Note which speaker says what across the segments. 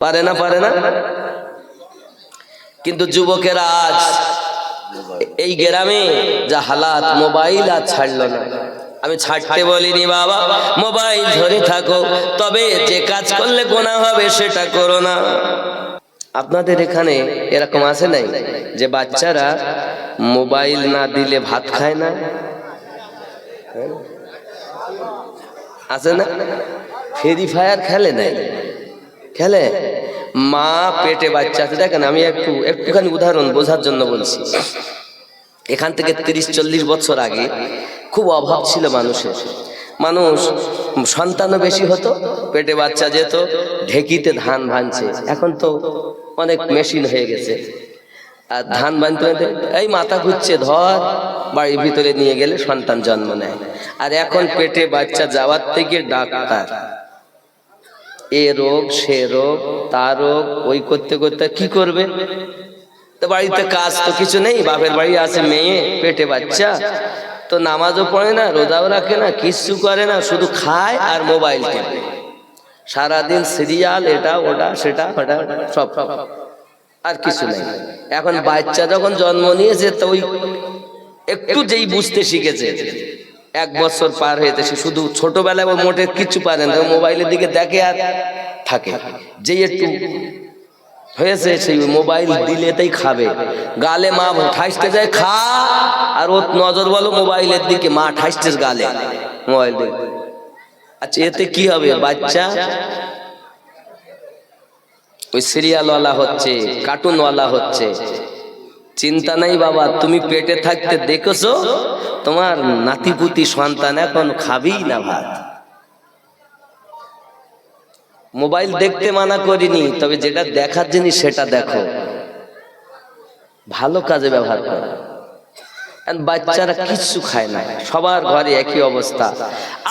Speaker 1: পারে না পারে না? কিন্তু যুবকেরা আজ এই গ্রামে যা হালাত, মোবাইল আর ছাড়লো না। আমি ছাড়তে বলিনি বাবা, মোবাইল ধরে থাকো, তবে যে কাজ করলে গোনা হবে সেটা করো না। আপনাদের এখানে এরকম আছে নাই যে বাচ্চারা মোবাইল না দিলে ভাত খায় না? হ্যাঁ? আছে না? ফ্রি ফায়ার খেলে নাই? খেলে? মা পেটে বাচ্চা আছে। দেখেন, আমি একটু একটুখানি উদাহরণ বোঝার জন্য বলছি। এখান থেকে তিরিশ, চল্লিশ বছর আগে খুব অভাব ছিল মানুষের। মানুষ সন্তানও বেশি হতো, পেটে বাচ্চা যেত, ঢেকিতে ধান ভাঙছে এখন তো অনেক মেশিন হয়ে গেছে। আর ধান বানতে বানতে এই মাথা ঘুরছে, ধর, বাড়ির ভিতরে নিয়ে গেলে সন্তান জন্ম নেয়। আর এখন পেটে বাচ্চা যাওয়ার থেকে ডাক্তার। এ রোগ, সে রোগ তার রোগ, ওই করতে করতে কি করবে? তো বাড়িতে কাজ তো কিছু নেই, বাপের বাড়ি আছে মেয়ে, পেটে বাচ্চা, তো নামাজও পড়ে না, রোজাও রাখে না, কিচ্ছু করে না, শুধু খায় আর মোবাইল সারাদিন সিরিয়াল, এটা, ওটা, সেটা, ওটা সব সব। আর কিছু নেই। এখন বাচ্চা যখন জন্ম নিয়েছে, তো ওই একটু যেই বুঝতে শিখেছে। এক বছর পার হয়েছে শুধু ছোটবেলায় ও মোটে কিচ্ছু পারে না মোবাইলের দিকে দেখে আর থাকে। যে একটু হয়েছে, সেই মোবাইল দিলেতেই খাবে। গালে মা ঠাইসতে যায়, খা, আর ওর নজর বলো মোবাইলের দিকে, মা ঠাইসতে গালে মোবাইল আচ্ছা এতে কি হবে, বাচ্চা? ওই সিরিয়ালওয়ালা হচ্ছে কার্টুনওয়ালা হচ্ছে। চিন্তা নাই বাবা, তুমি পেটে থাকতে দেখেছ? তোমার নাতিপুতি সন্তান এখন খাবেই না ভাত। মোবাইল দেখতে মানা করিনি, তবে যেটা দেখার জিনিস সেটা দেখো। ভালো কাজে ব্যবহার করো। বাচ্চারা কিচ্ছু খায় না। সবার ঘরে একই অবস্থা।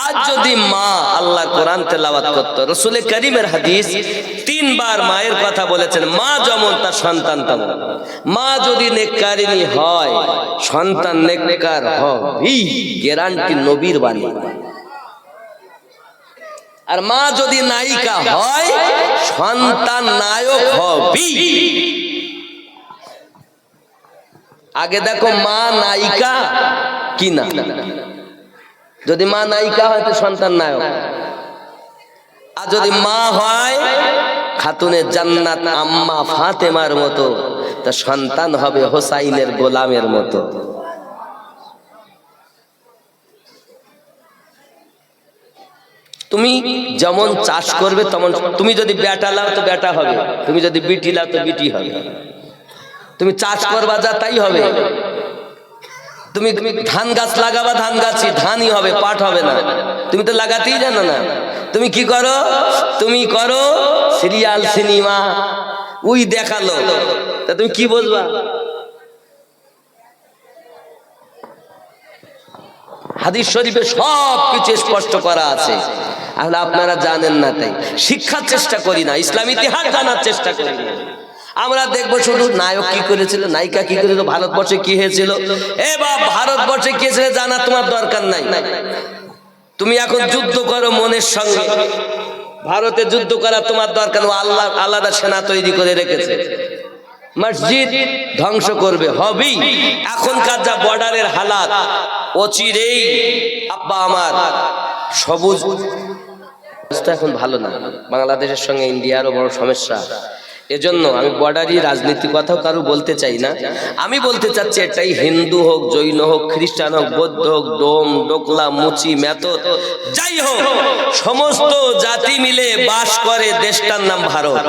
Speaker 1: আজ যদি মা আল্লাহ কোরআন তেলাওয়াত করতো, রসুলের করিমের হাদিস তিনবার মায়ের কথা বলেছেন, মা যেমন তার সন্তান তেমন। মা যদি নেককারিনী হয়, সন্তান নেককার হবেই গ্যারান্টি নবীর বাণী। আর মা যদি নায়িকা হয়, সন্তান নায়ক হবেই আগে দেখো মা নায়িকা কি না? যদি মা নায়িকা হয় তো সন্তান নায়ক। আর যদি মা হয় খাতুনের জান্নাত আম্মা ফাতেমার মতো তা সন্তান হবে হোসাইনের গোলামের মতো। তুমি যেমন চাষ করবে তেমন তুমি যদি বেটা লাও তো বেটা হবে। তুমি যদি বিটি লাও তো বিটি হবে। তুমি চাষ করবা যা তাই হবে। তুমি তুমি ধান গাছ লাগাবা ধান গাছই ধানই হবে পাট হবে না। তুমি তো লাগাতেই জানো না। তুমি কি করো? তুমি করো সিরিয়াল সিনেমা। উই দেখাল। তা তুমি কি বলবা? হাদিস শরীফে সব কিছু স্পষ্ট করা আছে। তাহলে আপনারা জানেন না তাই। শিক্ষার চেষ্টা করি না ইসলাম ইতিহাস জানার চেষ্টা করি না। আমরা দেখব শুধু নায়ক কি করেছিল, নায়িকা কি করেছিল, ভারতবর্ষে কি হয়েছিল। এ বা ভারতবর্ষে কি হয়েছিল জানা তোমার দরকার নাই। তুমি এখন যুদ্ধ করো মনের সঙ্গে। ভারতে যুদ্ধ করা তোমার দরকার ও আল্লাহ, আলাদা সেনা তৈরি করে রেখেছে। মসজিদ ধ্বংস করবে, হবেই। এখনকার যা বর্ডারের হালাত, অচিরেই আব্বা আমার সবুজ। এখন ভালো না। বাংলাদেশের সঙ্গে ইন্ডিয়ারও বড় সমস্যা। এজন্য আমি বর্ডারি রাজনীতি কথাও কারও বলতে চাই না। আমি বলতে চাচ্ছি এটাই হিন্দু হোক, জৈন হোক, খ্রিস্টান হোক, বৌদ্ধ হোক, ডোম, ডোকলা, মুচি মেত যাই হোক, সমস্ত জাতি মিলে বাস করে দেশটার নাম ভারত।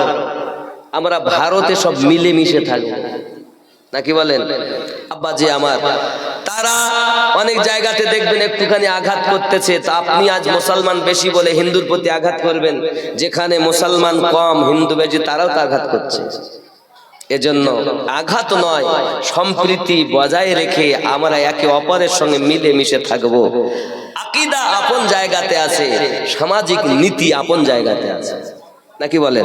Speaker 1: আমরা ভারতে সব মিলে মিশে থাকব। নাকি বলেন? আব্বাজি আমার, তারা অনেক জায়গাতে দেখবেন একটুখানি আঘাত করতেছে। তা আপনি আজ মুসলমান বেশি বলে হিন্দুর প্রতি আঘাত করবেন। যেখানে মুসলমান কম, হিন্দু বেশি, তারাও তো আঘাত করছে। এজন্য আঘাত নয়, সম্প্রীতি বজায় রেখে আমরা একে অপরের সঙ্গে মিলে মিশে থাকব। আকিদা আপন জায়গাতে আছে, সামাজিক নীতি আপন জায়গাতে আছে। নাকি বলেন?